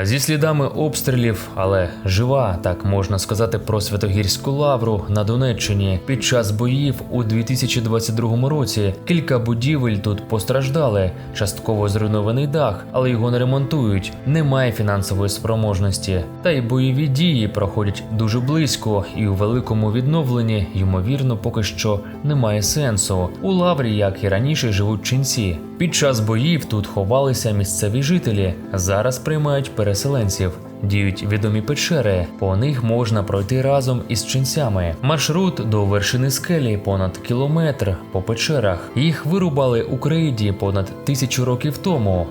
Зі слідами обстрілів, але жива, так можна сказати про Святогірську лавру на Донеччині. Під час боїв у 2022 році кілька будівель тут постраждали. Частково зруйнований дах, але його не ремонтують. Немає фінансової спроможності. Та й бойові дії проходять дуже близько, і у великому відновленні, ймовірно, поки що немає сенсу. У лаврі, як і раніше, живуть ченці. Під час боїв тут ховалися місцеві жителі. Зараз приймають переселенців. Діють відомі печери. По них можна пройти разом із ченцями. Маршрут до вершини скелі понад кілометр по печерах. Їх вирубали у Криїді понад тисячу років тому.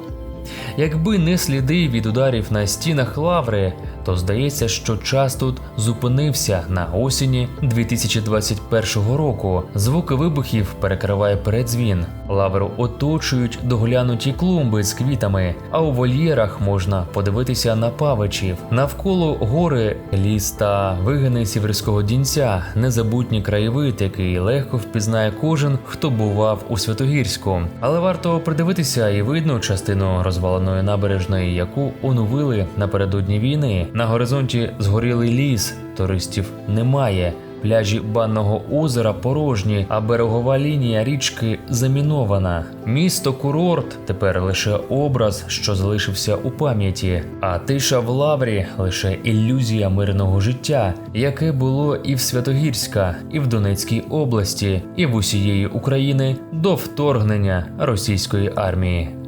Якби не сліди від ударів на стінах лаври, то здається, що час тут зупинився на осені 2021 року. Звуки вибухів перекриває передзвін. Лавру оточують доглянуті клумби з квітами, а у вольєрах можна подивитися на павичів. Навколо гори, ліс та вигини сіверського дінця, незабутній краєвид, який легко впізнає кожен, хто бував у Святогірську. Але варто придивитися і видно частину розваленої набережної, яку оновили напередодні війни. На горизонті згорілий ліс, туристів немає. Пляжі банного озера порожні, а берегова лінія річки замінована. Місто курорт тепер лише образ, що залишився у пам'яті. А тиша в лаврі лише ілюзія мирного життя, яке було і в Святогірська, і в Донецькій області, і в усієї України до вторгнення російської армії.